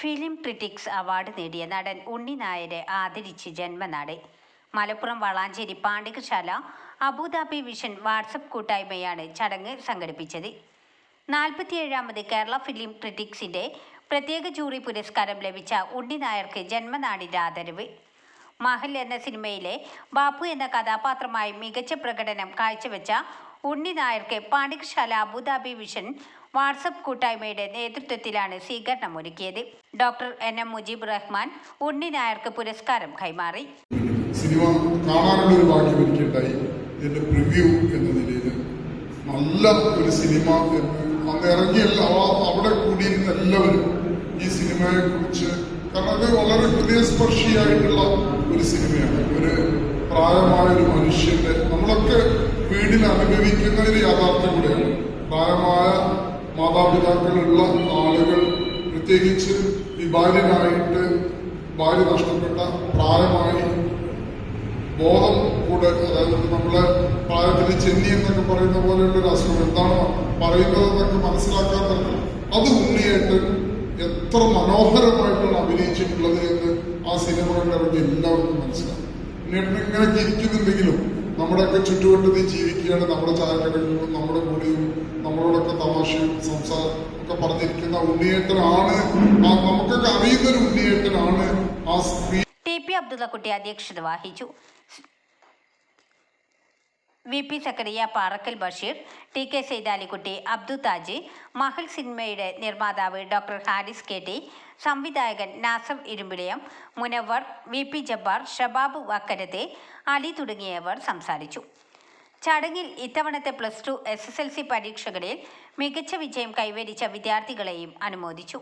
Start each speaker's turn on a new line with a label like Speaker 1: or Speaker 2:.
Speaker 1: Film critics award നേടിയ നടൻ ഉണ്ണി നായരെ ആദരിച്ച് ജന്മനാട്. Malappuram Valanchery Pandikasala Abu Dhabi vision WhatsApp കൂട്ടായ്മയാണ് ചടങ്ങ് സംഘടിപ്പിച്ചത്. നാൽപ്പത്തിയേഴാമത് കേരള ഫിലിം ക്രിറ്റിക്സിന്റെ പ്രത്യേക ജൂറി പുരസ്കാരം ലഭിച്ച ഉണ്ണി നായർക്ക് ജന്മനാടിന്റെ ആദരവ്. മഹൽ എന്ന സിനിമയിലെ ബാപ്പു എന്ന കഥാപാത്രമായി മികച്ച പ്രകടനം കാഴ്ചവെച്ച ഉണ്ണി നായർക്ക് പാണ്ഡികശാല അബുദാബി വിഷൻ വാട്സപ്പ് കൂട്ടായ്മയുടെ നേതൃത്വത്തിലാണ് സ്വീകരണം ഒരുക്കിയത് doctor N M Mujeeb Rahman Unni നായർക്ക് പുരസ്കാരം കൈമാറി.
Speaker 2: സിനിമ കാണാനുള്ള ഒരു ഭാഗ്യം എനിക്കുണ്ടായി. ഇതിന്റെ പ്രിവ്യൂ എന്ന നിലയിൽ. നല്ല ഒരു സിനിമ അന്ന് ഇറങ്ങിയ അവിടെ കൂടിയിരുന്ന എല്ലാവരും ഈ സിനിമയെ കുറിച്ച് കാരണം അത് വളരെ ഹൃദയസ്പർശിയായിട്ടുള്ള ഒരു സിനിമയാണ്. ഒരു പ്രായമായ ഒരു മനുഷ്യന്റെ നമ്മളൊക്കെ വീടിൽ അനുഭവിക്കുന്ന ഒരു യാഥാർത്ഥ്യം കൂടെയാണ്. പ്രായമായ മാതാപിതാക്കളുള്ള ആളുകൾ പ്രത്യേകിച്ച് വിഭാര്യനായിട്ട് ഭാര്യ നഷ്ടപ്പെട്ട പ്രായമായി ബോധം കൂടെ അതായത് നമ്മളെ പ്രായത്തിൽ ചെന്നി എന്നൊക്കെ പറയുന്ന പോലെയുള്ള ഒരു അസുഖം എന്താണ് പറയുന്നതെന്നൊക്കെ മനസ്സിലാക്കാത്ത അത് ഉണ്ണിയായിട്ട് എത്ര മനോഹരമായിട്ടാണ് അഭിനയിച്ചിട്ടുള്ളത് എന്ന് ആ സിനിമ കണ്ടിറങ്ങി എല്ലാവർക്കും മനസ്സിലാവും ഉണ്ണിയേട്ടൻ ഇങ്ങനെയൊക്കെ ഇരിക്കുന്നുണ്ടെങ്കിലും നമ്മുടെയൊക്കെ ചുറ്റുവട്ടത്ത് ജീവിക്കുകയാണ്. നമ്മുടെ ചായക്കടകളിലും നമ്മുടെ കൂടെയും നമ്മളോടൊക്കെ തമാശയും സംസാരം ഒക്കെ പറഞ്ഞിരിക്കുന്ന ഉണ്ണിയേട്ടനാണ്. നമുക്കൊക്കെ അറിയുന്ന ഒരു ഉണ്ണിയേട്ടനാണ് ആ സ്ത്രീ.
Speaker 1: ടി പി അബ്ദുള്ളക്കുട്ടി അധ്യക്ഷത വഹിച്ചു. V P Zakariya Parakkal Basheer T K Saithalikutty Abdu Taji Mahal സിനിമയുടെ നിർമ്മാതാവ് ഡോക്ടർ ഹാരിസ് കെ ടി സംവിധായകൻ നാസർ ഇരുമ്പിളിയം മുനവർ വി പി ജബ്ബാർ ഷബാബ് വക്കരത്തെ അലി തുടങ്ങിയവർ സംസാരിച്ചു. ചടങ്ങിൽ ഇത്തവണത്തെ plus two S S L C പരീക്ഷകളിൽ മികച്ച വിജയം കൈവരിച്ച വിദ്യാർത്ഥികളെയും അനുമോദിച്ചു.